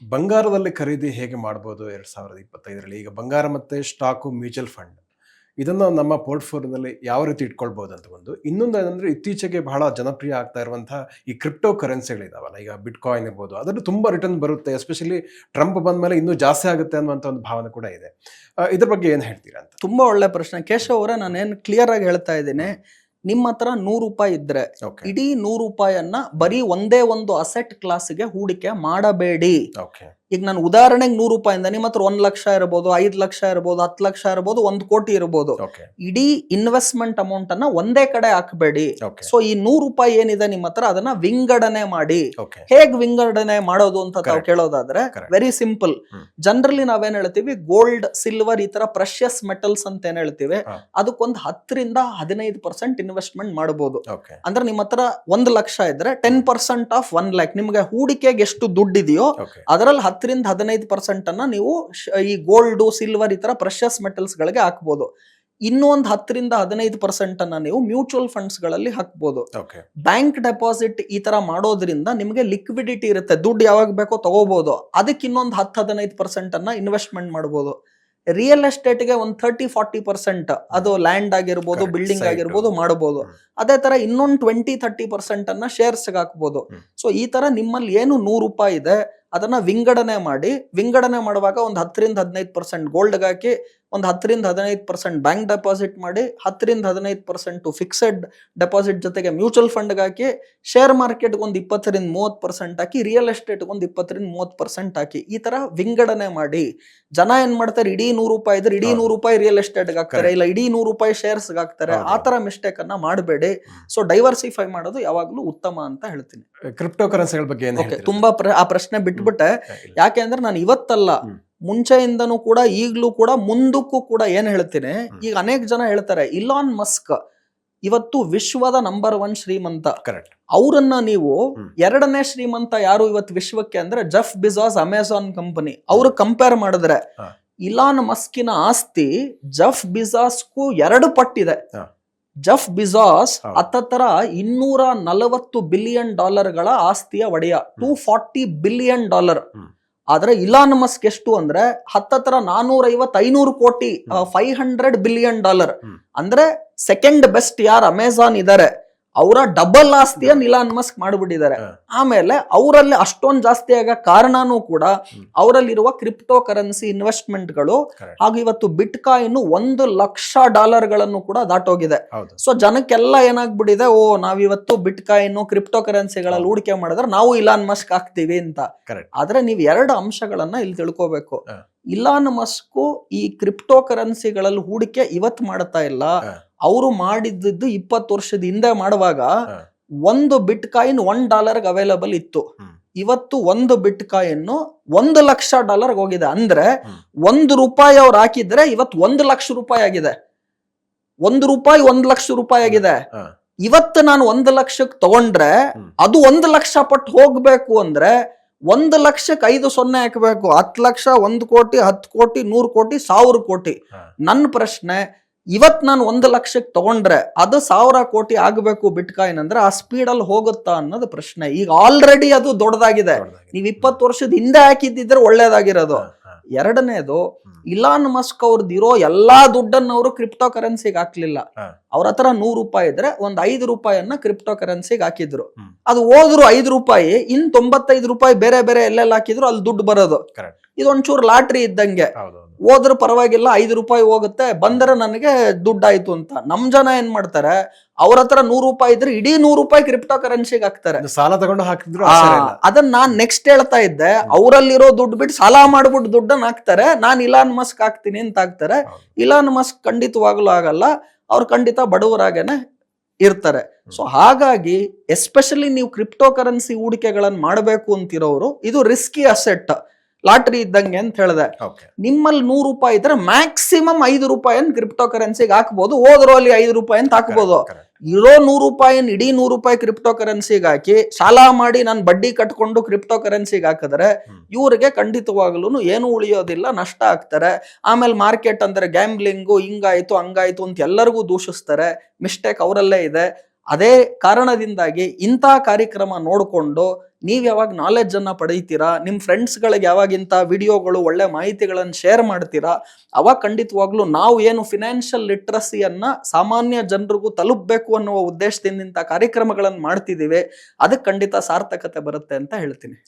ಬಂಗಾರದಲ್ಲಿ ಖರೀದಿ ಹೇಗೆ ಮಾಡ್ಬೋದು ಎರಡು ಸಾವಿರದ ಇಪ್ಪತ್ತೈದರಲ್ಲಿ? ಈಗ ಬಂಗಾರ ಮತ್ತೆ ಸ್ಟಾಕು, ಮ್ಯೂಚುವಲ್ ಫಂಡ್. ಇದನ್ನ ನಮ್ಮ ಪೋರ್ಟ್ಫೋಲಿಯೋದಲ್ಲಿ ಯಾವ ರೀತಿ ಇಟ್ಕೊಳ್ಬೋದು ಅಂತ ಒಂದು ಇನ್ನೊಂದು ಏನಂದ್ರೆ ಇತ್ತೀಚೆಗೆ ಬಹಳ ಜನಪ್ರಿಯ ಆಗ್ತಾ ಇರುವಂತಹ ಈ ಕ್ರಿಪ್ಟೋ ಕರೆನ್ಸಿಗಳಿದಾವಲ್ಲ ಈಗ ಬಿಟ್ ಕಾಯಿನ್ ಇರ್ಬೋದು, ಅದರಲ್ಲಿ ತುಂಬಾ ರಿಟರ್ನ್ ಬರುತ್ತೆ, ಎಸ್ಪೆಷಲಿ ಟ್ರಂಪ್ ಬಂದ ಮೇಲೆ ಇನ್ನೂ ಜಾಸ್ತಿ ಆಗುತ್ತೆ ಅನ್ನುವಂಥ ಒಂದು ಭಾವನೆ ಕೂಡ ಇದೆ. ಇದರ ಇದ್ರ ಬಗ್ಗೆ ಏನು ಹೇಳ್ತೀರಾ ಅಂತ? ತುಂಬಾ ಒಳ್ಳೆ ಪ್ರಶ್ನೆ. ಕೇಶವ್ ಅವರ ನಾನೇನು ಕ್ಲಿಯರ್ ಆಗಿ ಹೇಳ್ತಾ ಇದ್ದೀನಿ ನಿಮ್ಮ ಹತ್ರ ನೂರು ರೂಪಾಯಿ ಇದ್ರೆ ಇಡೀ ನೂರು ರೂಪಾಯಿಯನ್ನ ಬರೀ ಒಂದೇ ಒಂದು ಅಸೆಟ್ ಕ್ಲಾಸ್ಗೆ ಹೂಡಿಕೆ ಮಾಡಬೇಡಿ. ಓಕೆ ಈಗ ನಾನು ಉದಾಹರಣೆಗೆ ನೂರು ರೂಪಾಯಿಂದ ನಿಮ್ಮ ಹತ್ರ ಒಂದ್ ಲಕ್ಷ ಇರಬಹುದು ಐದ್ ಲಕ್ಷ ಇರಬಹುದು ಹತ್ತು ಲಕ್ಷ ಇರಬಹುದು ಒಂದ್ ಕೋಟಿ ಇರಬಹುದು ಇಡೀ ಇನ್ವೆಸ್ಟ್ಮೆಂಟ್ ಅಮೌಂಟ್ ಅನ್ನ ಒಂದೇ ಕಡೆ ಹಾಕಬೇಡಿ. ಸೊ ಈ ನೂರು ರೂಪಾಯಿ ಏನಿದೆ ನಿಮ್ಮ ಹತ್ರ ಅದನ್ನ ವಿಂಗಡಣೆ ಮಾಡಿ. ಹೇಗ್ ವಿಂಗಡಣೆ ಮಾಡೋದು ಅಂತ ನಾವು ಕೇಳೋದಾದ್ರೆ ವೆರಿ ಸಿಂಪಲ್. ಜನರಲಿ ನಾವೇನ್ ಹೇಳ್ತೀವಿ ಗೋಲ್ಡ್ ಸಿಲ್ವರ್ ಈ ತರ ಪ್ರಶಿಯಸ್ ಮೆಟಲ್ಸ್ ಅಂತ ಏನ್ ಹೇಳ್ತೀವಿ. ಅದಕ್ಕೊಂದು ಹತ್ತರಿಂದ ಹದಿನೈದು ಪರ್ಸೆಂಟ್ ಇನ್ವೆಸ್ಟ್ಮೆಂಟ್ ಮಾಡಬಹುದು ಅಂದ್ರೆ ನಿಮ್ಮ ಹತ್ರ ಒಂದ್ ಲಕ್ಷ ಇದ್ರೆ ten percent of one lakh ನಿಮ್ಗೆ ಹೂಡಿಕೆಗೆ ಎಷ್ಟು ದುಡ್ಡಿದೆಯೋ ಇದೆಯೋ ಅದರಲ್ಲಿ ಹತ್ತರಿಂದ ಹದಿನೈದು ಪರ್ಸೆಂಟನ್ನು ಅನ್ನ ನೀವು ಈ ಗೋಲ್ಡ್ ಸಿಲ್ವರ್ ಈ ಥರ ಪ್ರೆಷಸ್ ಮೆಟಲ್ಸ್ ಗಳಿಗೆ ಹಾಕ್ಬೋದು. ಇನ್ನೊಂದು ಹತ್ತರಿಂದ ಹದಿನೈದು ಪರ್ಸೆಂಟ್ ಅನ್ನ ನೀವು ಮ್ಯೂಚುವಲ್ ಫಂಡ್ಸ್ಗಳಲ್ಲಿ ಹಾಕ್ಬೋದು. ಓಕೆ ಬ್ಯಾಂಕ್ ಡೆಪಾಸಿಟ್ ಈ ತರ ಮಾಡೋದ್ರಿಂದ ನಿಮಗೆ ಲಿಕ್ವಿಡಿಟಿ ಇರುತ್ತೆ. ದುಡ್ಡು ಯಾವಾಗ ಬೇಕೋ ತಗೋಬಹುದು ಅದಕ್ಕೆ ಇನ್ನೊಂದು ಹತ್ತು ಹದಿನೈದು ಪರ್ಸೆಂಟ್ ಅನ್ನ ಇನ್ವೆಸ್ಟ್ಮೆಂಟ್ ಮಾಡಬಹುದು ರಿಯಲ್ ಎಸ್ಟೇಟ್ಗೆ ಒಂದು ಥರ್ಟಿ ಫಾರ್ಟಿ ಪರ್ಸೆಂಟ್ ಅದು ಲ್ಯಾಂಡ್ ಆಗಿರ್ಬೋದು ಬಿಲ್ಡಿಂಗ್. ಆಗಿರ್ಬೋದು ಮಾಡಬಹುದು ಅದೇ ತರ ಇನ್ನೊಂದು ಟ್ವೆಂಟಿ ಥರ್ಟಿ ಪರ್ಸೆಂಟ್ ಅನ್ನ ಶೇರ್ಸ್ ಹಾಕ್ಬೋದು. ಸೊ ಈ ತರ ನಿಮ್ಮಲ್ಲಿ ಏನು ನೂರು ರೂಪಾಯಿ ಇದೆ ಅದನ್ನ ವಿಂಗಡಣೆ ಮಾಡಿ ವಿಂಗಡಣೆ ಮಾಡುವಾಗ ಒಂದು ಹತ್ತರಿಂದ ಹದಿನೈದು ಪರ್ಸೆಂಟ್ ಗೋಲ್ಡ್ಗೆ ಹಾಕಿ ಒಂದು ಹತ್ತರಿಂದ ಹದಿನೈದು ಪರ್ಸೆಂಟ್ ಬ್ಯಾಂಕ್ ಡೆಪಾಸಿಟ್ ಮಾಡಿ ಹತ್ತರಿಂದ ಹದಿನೈದು ಪರ್ಸೆಂಟ್ ಫಿಕ್ಸೆಡ್ ಡೆಪಾಸಿಟ್ ಜೊತೆಗೆ ಮ್ಯೂಚುವಲ್ ಫಂಡ್ಗೆ ಹಾಕಿ ಶೇರ್ ಮಾರ್ಕೆಟ್ಗೆ ಒಂದು ಇಪ್ಪತ್ತರಿಂದ ಮೂವತ್ತು ಪರ್ಸೆಂಟ್ ಹಾಕಿ ರಿಯಲ್ ಎಸ್ಟೇಟ್ಗೆ ಒಂದು ಇಪ್ಪತ್ತರಿಂದ ಮೂವತ್ತು ಪರ್ಸೆಂಟ್ ಹಾಕಿ ಈ ತರ ವಿಂಗಡಣೆ ಮಾಡಿ. ಜನ ಏನ್ ಮಾಡ್ತಾರೆ? ಇಡೀ ನೂರು ರೂಪಾಯಿ ಇದ್ರೆ ಇಡೀ. ನೂರು ರೂಪಾಯಿ ರಿಯಲ್ ಎಸ್ಟೇಟ್ಗೆ ಹಾಕ್ತಾರೆ. ಇಲ್ಲ ಇಡೀ ನೂರು ರೂಪಾಯಿ ಶೇರ್ಸ್ ಹಾಕ್ತಾರೆ. ಆ ತರ ಮಿಸ್ಟೇಕ್ ಅನ್ನ ಮಾಡಬೇಡಿ. ಸೊ ಡೈವರ್ಸಿಫೈ ಮಾಡೋದು ಯಾವಾಗ್ಲೂ ಉತ್ತಮ ಅಂತ ಹೇಳ್ತೀನಿ. ಕ್ರಿಪ್ಟೋ ಕರೆನ್ಸಿಗಳ ಬಗ್ಗೆ ತುಂಬಾ ಆ ಪ್ರಶ್ನೆ ಬಿಟ್ಬಿಟ್ಟೆ. ಯಾಕೆ ಅಂದ್ರೆ ನಾನು ಇವತ್ತಲ್ಲ. ಮುಂಚೆಯಿಂದನೂ ಕೂಡ ಈಗಲೂ ಕೂಡ ಮುಂದಕ್ಕೂ ಕೂಡ ಏನು ಹೇಳ್ತೀನಿ? ಈಗ ಅನೇಕ ಜನ ಹೇಳ್ತಾರೆ ಇಲಾನ್ ಮಸ್ಕ್ ಇವತ್ತು ವಿಶ್ವದ ನಂಬರ್ ಒನ್ ಶ್ರೀಮಂತ. ಕರೆಕ್ಟ್ ಅವರನ್ನ ನೀವು ಎರಡನೇ ಶ್ರೀಮಂತ ಯಾರು ಇವತ್ತು ವಿಶ್ವಕ್ಕೆ ಅಂದ್ರೆ ಜಫ್ ಬಿಜಾಸ್ ಅಮೆಝಾನ್ ಕಂಪನಿ. ಅವರು ಕಂಪೇರ್ ಮಾಡಿದ್ರೆ ಇಲಾನ್ ಮಸ್ಕಿನ ಆಸ್ತಿ ಜಫ್ ಬಿಜಾಸ್ಗೂ ಎರಡು ಪಟ್ಟಿದೆ. ಜಫ್ ಬಿಜಾಸ್. ಹತ್ತತ್ರ ಇನ್ನೂರ ನಲವತ್ತು ಬಿಲಿಯನ್ ಡಾಲರ್ಗಳ ಆಸ್ತಿಯ ಒಡೆಯ ಟೂ ಫಾರ್ಟಿ ಬಿಲಿಯನ್ ಡಾಲರ್. ಆದ್ರೆ ಇಲಾನ್ ಮಸ್ಕ್ ಎಷ್ಟು ಅಂದ್ರೆ ಹತ್ತತ್ರ ನಾನೂರ ಐವತ್ ಐನೂರು ಕೋಟಿ. Five hundred billion dollar. ಅಂದ್ರೆ ಸೆಕೆಂಡ್ ಬೆಸ್ಟ್ ಯಾರು ಅಮೆಝಾನ್ ಇದಾರೆ ಅವರ ಡಬಲ್ ಆಸ್ತಿಯ ಇಲಾನ್ ಮಸ್ಕ್ ಮಾಡ್ಬಿಟ್ಟಿದ್ದಾರೆ. ಆಮೇಲೆ ಅವರಲ್ಲಿ ಅಷ್ಟೊಂದು ಜಾಸ್ತಿ ಆಗ ಕಾರಣನೂ ಕೂಡ. ಅವರಲ್ಲಿರುವ ಕ್ರಿಪ್ಟೋ ಕರೆನ್ಸಿ ಇನ್ವೆಸ್ಟ್ಮೆಂಟ್ಗಳು ಹಾಗೂ ಇವತ್ತು ಬಿಟ್ ಕಾಯಿನ್ ಒಂದು ಲಕ್ಷ ಡಾಲರ್ಗಳನ್ನು ಕೂಡ ದಾಟೋಗಿದೆ. ಸೊ ಜನಕ್ಕೆಲ್ಲ ಏನಾಗ್ಬಿಟ್ಟಿದೆ ಓ ನಾವಿವತ್ತು ಬಿಟ್ ಕಾಯಿನ್ ಕ್ರಿಪ್ಟೋ ಕರೆನ್ಸಿಗಳಲ್ಲಿ ಹೂಡಿಕೆ ಮಾಡಿದ್ರೆ ನಾವು ಇಲಾನ್ ಮಸ್ಕ್ ಆಗ್ತೀವಿ ಅಂತ. ಆದ್ರೆ ನೀವು ಎರಡು ಅಂಶಗಳನ್ನ ಇಲ್ಲಿ ತಿಳ್ಕೋಬೇಕು. ಇಲಾನ್ ಮಸ್ಕು ಈ ಕ್ರಿಪ್ಟೋ ಕರೆನ್ಸಿಗಳಲ್ಲಿ ಹೂಡಿಕೆ ಇವತ್ ಮಾಡ್ತಾ ಇಲ್ಲ. ಅವರು ಮಾಡಿದ್ದು ಇಪ್ಪತ್ತು ವರ್ಷದ ಹಿಂದೆ ಮಾಡುವಾಗ ಒಂದು ಬಿಟ್ ಕಾಯಿನ್ ಒನ್ ಡಾಲರ್ಗೆ ಅವೈಲಬಲ್ ಇತ್ತು. ಇವತ್ತು ಒಂದು ಬಿಟ್ ಕಾಯಿನ್ ಒಂದು ಲಕ್ಷ ಡಾಲರ್ ಹೋಗಿದೆ. ಅಂದ್ರೆ. ಒಂದು ರೂಪಾಯಿ ಅವ್ರು ಹಾಕಿದ್ರೆ ಇವತ್ತು ಒಂದು ಲಕ್ಷ ರೂಪಾಯಿ ಆಗಿದೆ. ಒಂದು ರೂಪಾಯಿ ಒಂದು ಲಕ್ಷ ರೂಪಾಯಿ ಆಗಿದೆ. ಇವತ್ತು ನಾನು ಒಂದು ಲಕ್ಷಕ್ಕೆ ತಗೊಂಡ್ರೆ ಅದು ಒಂದು ಲಕ್ಷ ಪಟ್ಟು ಹೋಗ್ಬೇಕು ಅಂದ್ರೆ ಒಂದು ಲಕ್ಷಕ್ಕೆ ಐದು ಸೊನ್ನೆ ಹಾಕಬೇಕು. ಹತ್ತು ಲಕ್ಷ ಒಂದು ಕೋಟಿ ಹತ್ತು ಕೋಟಿ ನೂರು ಕೋಟಿ ಸಾವಿರ ಕೋಟಿ. ನನ್ನ ಪ್ರಶ್ನೆ ಇವತ್ ನಾನು ಒಂದು ಲಕ್ಷಕ್ಕೆ ತಗೊಂಡ್ರೆ ಅದು ಸಾವಿರ ಕೋಟಿ ಆಗಬೇಕು ಬಿಟ್ ಕಾಯಿನ್ ಅಂದ್ರೆ ಆ ಸ್ಪೀಡಲ್ಲಿ ಹೋಗುತ್ತಾ ಅನ್ನೋದು ಪ್ರಶ್ನೆ ಈಗ ಆಲ್ರೆಡಿ ಅದು ದೊಡ್ಡದಾಗಿದೆ. ನೀವು ಇಪ್ಪತ್ತು ವರ್ಷದ ಹಿಂದೆ ಹಾಕಿದ್ದಿದ್ರೆ ಒಳ್ಳೇದಾಗಿರೋದು. ಎರಡನೇದು ಇಲಾನ್ ಮಸ್ಕ್ ಅವ್ರದ್ದು ಇರೋ ಎಲ್ಲಾ ದುಡ್ಡನ್ನು ಅವರು ಕ್ರಿಪ್ಟೋ ಕರೆನ್ಸಿಗೆ ಹಾಕ್ಲಿಲ್ಲ. ಅವ್ರ ಹತ್ರ ನೂರು ರೂಪಾಯಿ ಇದ್ರೆ ಒಂದ್ ಐದು ರೂಪಾಯಿಯನ್ನ ಕ್ರಿಪ್ಟೋ ಕರೆನ್ಸಿಗೆ ಹಾಕಿದ್ರು. ಅದು ಹೋದ್ರು ಐದು ರೂಪಾಯಿ ಇನ್ ತೊಂಬತ್ತೈದು ರೂಪಾಯಿ ಬೇರೆ ಬೇರೆ ಎಲ್ಲೆಲ್ಲ ಹಾಕಿದ್ರು ಅಲ್ಲಿ ದುಡ್ಡು ಬರೋದು. ಇದೊಂಚೂರು ಲಾಟ್ರಿ ಇದ್ದಂಗೆ. ಹೌದು ಹೌದು. ಹೋದ್ರೆ ಪರವಾಗಿಲ್ಲ ಐದು ರೂಪಾಯಿ ಹೋಗುತ್ತೆ. ಬಂದರೆ ನನಗೆ ದುಡ್ಡಾಯ್ತು ಅಂತ. ನಮ್ ಜನ ಏನ್ ಮಾಡ್ತಾರೆ ಅವ್ರ ಹತ್ರ ನೂರು ರೂಪಾಯಿ ಇದ್ರೆ ಇಡೀ ನೂರು ರೂಪಾಯಿ ಕ್ರಿಪ್ಟೋ ಕರೆನ್ಸಿಗೆ ಹಾಕ್ತಾರೆ ಸಾಲ ತಗೊಂಡು ಹಾಕಿದ್ರು. ಅದನ್ನ ನಾನ್ ನೆಕ್ಸ್ಟ್ ಹೇಳ್ತಾ ಇದ್ದೆ ಅವರಲ್ಲಿರೋ ದುಡ್ಡು ಬಿಟ್ಟು ಸಾಲ ಮಾಡ್ಬಿಟ್ಟು ದುಡ್ಡನ್ನ ಹಾಕ್ತಾರೆ. ನಾನ್ ಇಲಾನ್ ಮಸ್ಕ್ ಹಾಕ್ತೀನಿ ಅಂತ ಹಾಕ್ತಾರೆ. ಇಲಾನ್ ಮಸ್ಕ್ ಖಂಡಿತವಾಗ್ಲೂ ಆಗಲ್ಲ. ಅವ್ರು ಖಂಡಿತ ಬಡವರಾಗೇನೆ ಇರ್ತಾರೆ. ಸೊ ಹಾಗಾಗಿ ಎಸ್ಪೆಷಲಿ ನೀವು ಕ್ರಿಪ್ಟೋ ಕರೆನ್ಸಿ ಹೂಡಿಕೆಗಳನ್ನ ಮಾಡಬೇಕು ಅಂತಿರೋರು ಇದು ರಿಸ್ಕಿ ಅಸೆಟ್ ಲಾಟ್ರಿ ಇದ್ದಂಗೆ ಅಂತ ಹೇಳಿದೆ. ನಿಮ್ಮಲ್ಲಿ ನೂರು ರೂಪಾಯಿ ಇದ್ರೆ ಮ್ಯಾಕ್ಸಿಮಮ್ ಐದು ರೂಪಾಯಿನ ಕ್ರಿಪ್ಟೋ ಕರೆನ್ಸಿಗೆ ಹಾಕ್ಬೋದು ಹೋದ್ರು ಅಲ್ಲಿ ಐದು ರೂಪಾಯಿ ಅಂತ ಹಾಕ್ಬೋದು. ಇರೋ ನೂರು ರೂಪಾಯಿನ ಇಡೀ ನೂರು ರೂಪಾಯಿ ಕ್ರಿಪ್ಟೋ ಕರೆನ್ಸಿಗೆ ಹಾಕಿ ಸಾಲ ಮಾಡಿ ನಾನು ಬಡ್ಡಿ ಕಟ್ಕೊಂಡು ಕ್ರಿಪ್ಟೋ ಕರೆನ್ಸಿಗೆ ಹಾಕಿದ್ರೆ ಇವರಿಗೆ ಇವ್ರಿಗೆ ಖಂಡಿತವಾಗ್ಲೂ ಏನು ಉಳಿಯೋದಿಲ್ಲ ನಷ್ಟ ಆಗ್ತಾರೆ. ಆಮೇಲೆ ಮಾರ್ಕೆಟ್ ಅಂದ್ರೆ ಗ್ಯಾಂಬ್ಲಿಂಗು ಹಿಂಗಾಯ್ತು ಹಂಗಾಯ್ತು ಅಂತ ಎಲ್ಲರಿಗೂ ದೂಷಿಸ್ತಾರೆ. ಮಿಸ್ಟೇಕ್ ಅವರಲ್ಲೇ ಇದೆ. ಅದೇ ಕಾರಣದಿಂದಾಗಿ ಇಂಥ ಕಾರ್ಯಕ್ರಮ ನೋಡಿಕೊಂಡು ನೀವು ಯಾವಾಗ ನಾಲೆಡ್ಜ್ ಅನ್ನ ಪಡೀತೀರಾ ನಿಮ್ಮ ಫ್ರೆಂಡ್ಸ್ ಗಳಿಗೆ ಯಾವಾಗ ಇಂಥ ವಿಡಿಯೋಗಳು, ಒಳ್ಳೆ ಮಾಹಿತಿಗಳನ್ನು ಶೇರ್ ಮಾಡ್ತೀರಾ, ಅವಾಗ ಖಂಡಿತವಾಗ್ಲೂ ನಾವು ಏನು ಫಿನಾನ್ಷಿಯಲ್ ಲಿಟ್ರಸಿಯನ್ನ ಸಾಮಾನ್ಯ ಜನರಿಗೂ ತಲುಪಬೇಕು ಅನ್ನುವ ಉದ್ದೇಶದಿಂದ ಇಂಥ ಕಾರ್ಯಕ್ರಮಗಳನ್ನು ಮಾಡ್ತಿದ್ದೀವಿ ಅದಕ್ಕೆ ಖಂಡಿತ ಸಾರ್ಥಕತೆ ಬರುತ್ತೆ ಅಂತ ಹೇಳ್ತೀನಿ.